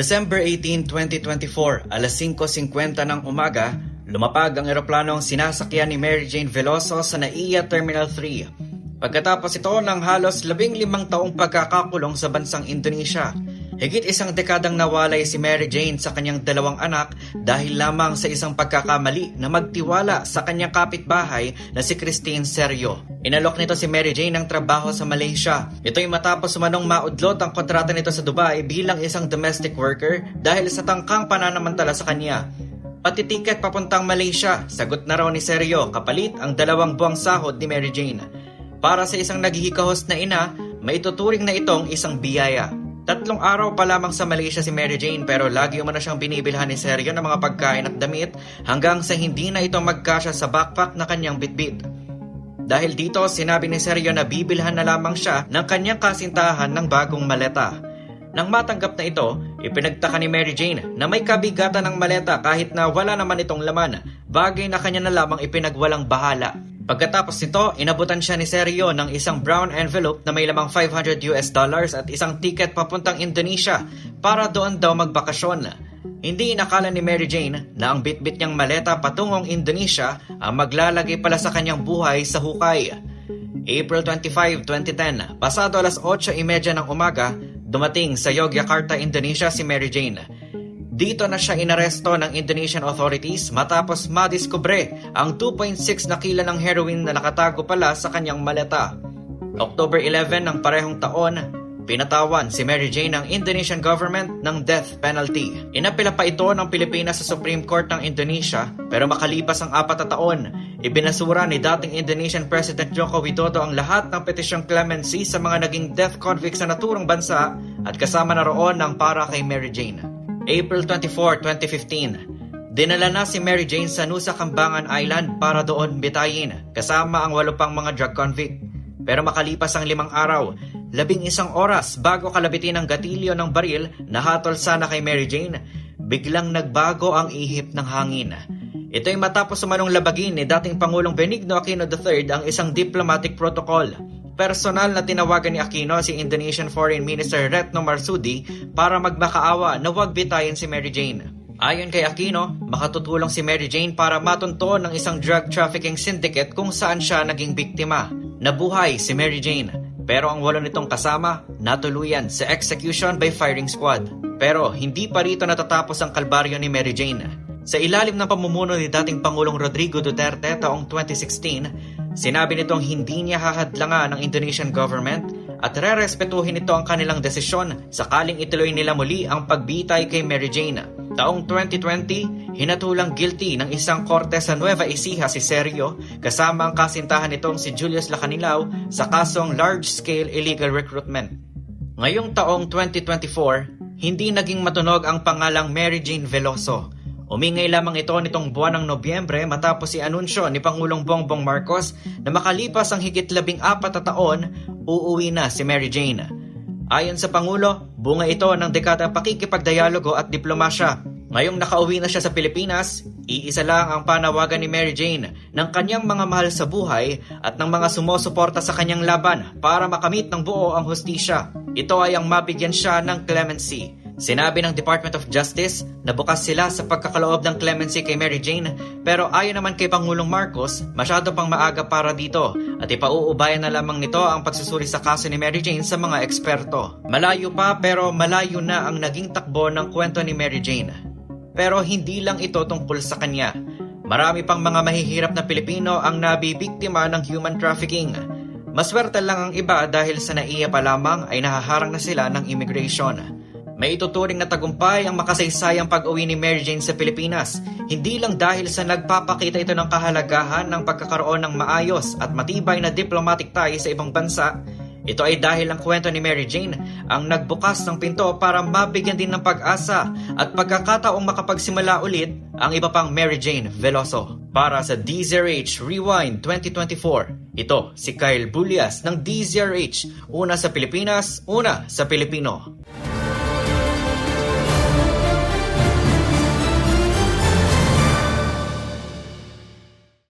December 18, 2024, alas 5.50 ng umaga, lumapag ang eroplanong sinasakyan ni Mary Jane Veloso sa NAIA Terminal 3. Pagkatapos ito ng halos labing limang taong pagkakakulong sa bansang Indonesia, higit isang dekadang nawalay si Mary Jane sa kanyang dalawang anak dahil lamang sa isang pagkakamali na magtiwala sa kanyang kapitbahay na si Christine Serio. Inalok nito si Mary Jane ng trabaho sa Malaysia. Ito'y matapos manong maudlot ang kontrata nito sa Dubai bilang isang domestic worker dahil sa tangkang pananamantala sa kanya. Pati papuntang Malaysia, sagot na raw ni Serio kapalit ang dalawang buwang sahod ni Mary Jane. Para sa isang naghihikahos na ina, maituturing na itong isang biyaya. Tatlong araw pa lamang sa Malaysia si Mary Jane pero lagi umano siyang binibilhan ni Sergio ng mga pagkain at damit hanggang sa hindi na ito magkasya sa backpack na kanyang bitbit. Dahil dito, sinabi ni Sergio na bibilhan na lamang siya ng kanyang kasintahan ng bagong maleta. Nang matanggap na ito, ipinagtaka ni Mary Jane na may kabigatan ng maleta kahit na wala naman itong laman, bagay na kanya na lamang ipinagwalang bahala. Pagkatapos nito, inabutan siya ni Sergio ng isang brown envelope na may lamang 500 US dollars at isang ticket papuntang Indonesia para doon daw magbakasyon. Hindi inakala ni Mary Jane na ang bitbit niyang maleta patungong Indonesia ang maglalagay pala sa kanyang buhay sa hukay. April 25, 2010, pasado alas 8.30 ng umaga, dumating sa Yogyakarta, Indonesia si Mary Jane. Dito na siya inaresto ng Indonesian authorities matapos madiskubre ang 2.6 na kila ng heroin na nakatago pala sa kanyang maleta. October 11 ng parehong taon, pinatawan si Mary Jane ng Indonesian government ng death penalty. Inapila pa ito ng Pilipinas sa Supreme Court ng Indonesia pero makalipas ang apat na taon, ibinasura ni dating Indonesian President Joko Widodo ang lahat ng petisyong clemency sa mga naging death convicts sa naturang bansa at kasama na roon ng para kay Mary Jane. April 24, 2015. Dinala na si Mary Jane sa Nusa Cambangan Island para doon bitayin kasama ang walo pang mga drug convict. Pero makalipas ang limang araw, labing isang oras bago kalabitin ang gatilyo ng baril na hatol sana kay Mary Jane, biglang nagbago ang ihip ng hangin. Ito'y matapos sumanong labagin ni dating Pangulong Benigno Aquino III ang isang diplomatic protocol. Personal na tinawagan ni Aquino si Indonesian Foreign Minister Retno Marsudi para magmakaawa na huwag bitayin si Mary Jane. Ayon kay Aquino, makatutulong si Mary Jane para matunto ng isang drug trafficking syndicate kung saan siya naging biktima. Nabuhay si Mary Jane, pero ang walo nitong kasama natuluyan sa execution by firing squad. Pero hindi pa rito natatapos ang kalbaryo ni Mary Jane. Sa ilalim ng pamumuno ni dating Pangulong Rodrigo Duterte taong 2016, sinabi nitong hindi niya hahadlangan ng Indonesian government at re-respetuhin nito ang kanilang desisyon sakaling ituloy nila muli ang pagbitay kay Mary Jane. Taong 2020, hinatulang guilty ng isang korte sa Nueva Ecija si Sergio kasama ang kasintahan nitong si Julius Lacanilao sa kasong large-scale illegal recruitment. Ngayong taong 2024, hindi naging matunog ang pangalang Mary Jane Veloso Umingay lamang ito nitong buwan ng Nobyembre matapos i-anunsyo ni Pangulong Bongbong Marcos na makalipas ang higit labing apat na taon, uuwi na si Mary Jane. Ayon sa Pangulo, bunga ito ng dekada pakikipagdialogo at diplomasya. Ngayong nakauwi na siya sa Pilipinas, iisa lang ang panawagan ni Mary Jane ng kanyang mga mahal sa buhay at ng mga sumusuporta sa kanyang laban para makamit ng buo ang hustisya. Ito ay ang mabigyan siya ng clemency. Sinabi ng Department of Justice na bukas sila sa pagkakaloob ng clemency kay Mary Jane pero ayon naman kay Pangulong Marcos, masyado pang maaga para dito at ipauubayan na lamang nito ang pagsusuri sa kaso ni Mary Jane sa mga eksperto. Malayo pa pero malayo na ang naging takbo ng kwento ni Mary Jane. Pero hindi lang ito tungkol sa kanya. Marami pang mga mahihirap na Pilipino ang nabibiktima ng human trafficking. Maswerte lang ang iba dahil sa naiya pa lamang ay nahaharang na sila ng immigration. May ituturing na tagumpay ang makasaysayang pag-uwi ni Mary Jane sa Pilipinas, hindi lang dahil sa nagpapakita ito ng kahalagahan ng pagkakaroon ng maayos at matibay na diplomatic ties sa ibang bansa, ito ay dahil ang kwento ni Mary Jane ang nagbukas ng pinto para mabigyan din ng pag-asa at pagkakataong makapagsimula ulit ang iba pang Mary Jane Veloso. Para sa DZRH Rewind 2024, ito si Kyle Bulias ng DZRH, una sa Pilipinas, una sa Pilipino.